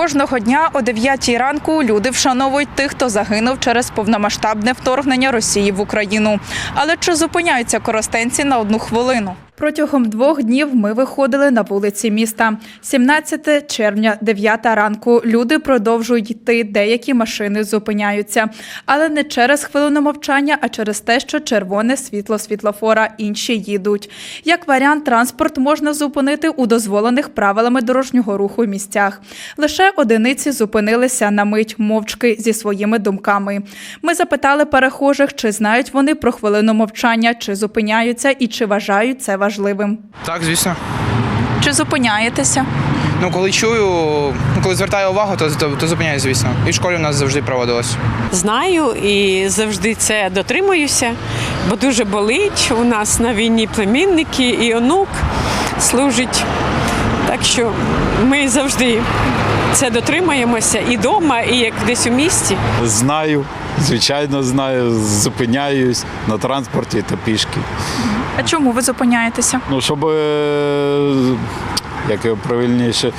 Кожного дня о 9 ранку люди вшановують тих, хто загинув через повномасштабне вторгнення Росії в Україну. Але чи зупиняються коростенці на одну хвилину? Протягом двох днів ми виходили на вулиці міста. 17 червня, 9 ранку. Люди продовжують йти. Деякі машини зупиняються, але не через хвилину мовчання, а через те, що червоне світло світлофора інші їдуть. Як варіант, транспорт можна зупинити у дозволених правилами дорожнього руху місцях. Лише одиниці зупинилися на мить мовчки зі своїми думками. Ми запитали перехожих, чи знають вони про хвилину мовчання, чи зупиняються і чи вважають це важливим. Так, звісно. Чи зупиняєтеся? Ну, коли чую, ну, коли звертаю увагу, то, то, то зупиняюсь, звісно. І в школі у нас завжди проводилось. Знаю і завжди це дотримуюся, бо дуже болить. У нас на війні племінники і онук служить. Так що ми завжди це дотримуємося і вдома, і як десь у місті. Знаю, звичайно, знаю. Зупиняюсь на транспорті та пішки. А чому ви зупиняєтеся? Ну, щоб е, як його правильніше,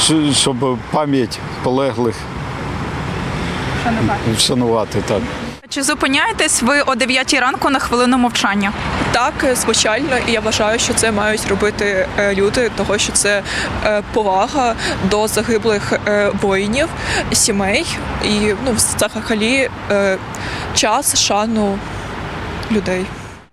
щ- щоб пам'ять полеглих вшанувати. Так. Чи зупиняєтесь ви о 9 ранку на хвилину мовчання? Так, е, звичайно, і я вважаю, що це мають робити е, люди, того що це е, повага до загиблих воїнів, сімей і ну, взагалі час шану людей.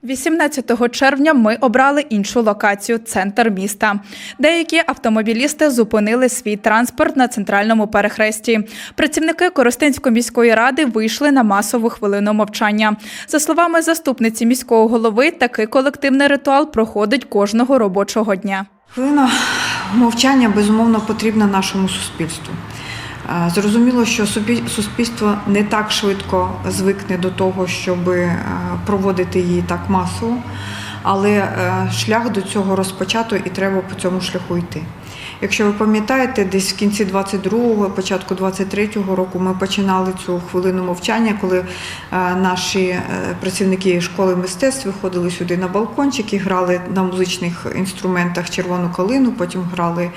18 червня ми обрали іншу локацію центр міста. Деякі автомобілісти зупинили свій транспорт на центральному перехресті. Працівники Коростенської міської ради вийшли на масову хвилину мовчання. За словами заступниці міського голови, такий колективний ритуал проходить кожного робочого дня. Хвилина мовчання безумовно потрібна нашому суспільству. Зрозуміло, що суспільство не так швидко звикне до того, щоб е, проводити її так масово, але е, шлях до цього розпочато і треба по цьому шляху йти. Якщо ви пам'ятаєте, десь в кінці 22-го, початку 23-го року ми починали цю хвилину мовчання, коли е, наші е, працівники школи мистецтв виходили сюди на балкончик і грали на музичних інструментах червону калину, потім грали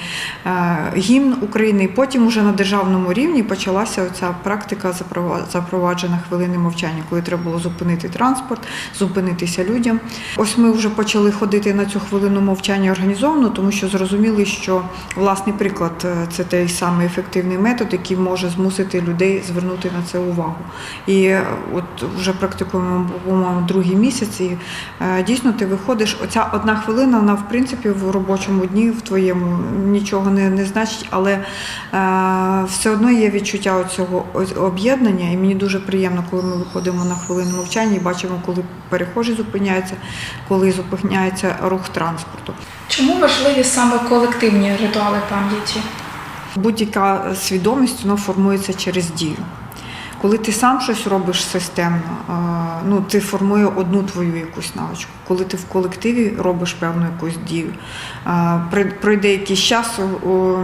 е, гімн України. Потім уже на державному рівні почалася оця практика запрова- запроваджена хвилини мовчання, коли треба було зупинити транспорт, зупинитися людям. Ось ми вже почали ходити на цю хвилину мовчання організовано, тому що зрозуміли, що власний приклад е, це той самий ефективний метод, який може змусити людей звернути на це увагу. І е, от вже практикуємо по-моєму другий місяць. І е, дійсно ти виходиш. Оця одна хвилина, вона в принципі в робочому дні в твоєму нічого не, не значить, але все одно є відчуття цього об'єднання, і мені дуже приємно, коли ми виходимо на хвилину мовчання і бачимо, коли перехожі зупиняються, коли зупиняється рух транспорту. Чому важливі саме колективні ритуали пам'яті? Будь-яка свідомість вона формується через дію. Коли ти сам щось робиш системно, ну ти формує одну твою якусь навичку. Коли ти в колективі робиш певну якусь дію, пройде якийсь час,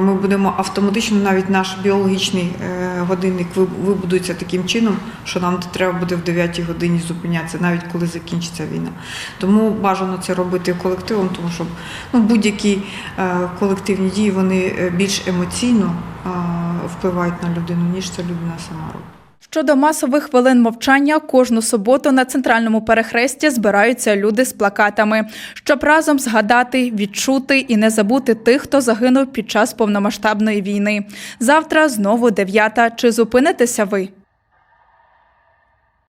ми будемо автоматично, навіть наш біологічний е, годинник вибудується таким чином, що нам треба буде в 9 годині зупинятися, навіть коли закінчиться війна. Тому бажано це робити колективом, тому що ну, будь-які е, колективні дії вони е, більш емоційно впливають на людину, ніж це людина сама робить. Щодо масових хвилин мовчання, кожну суботу на центральному перехресті збираються люди з плакатами, щоб разом згадати, відчути і не забути тих, хто загинув під час повномасштабної війни. Завтра знову дев'ята. Чи зупинитеся ви?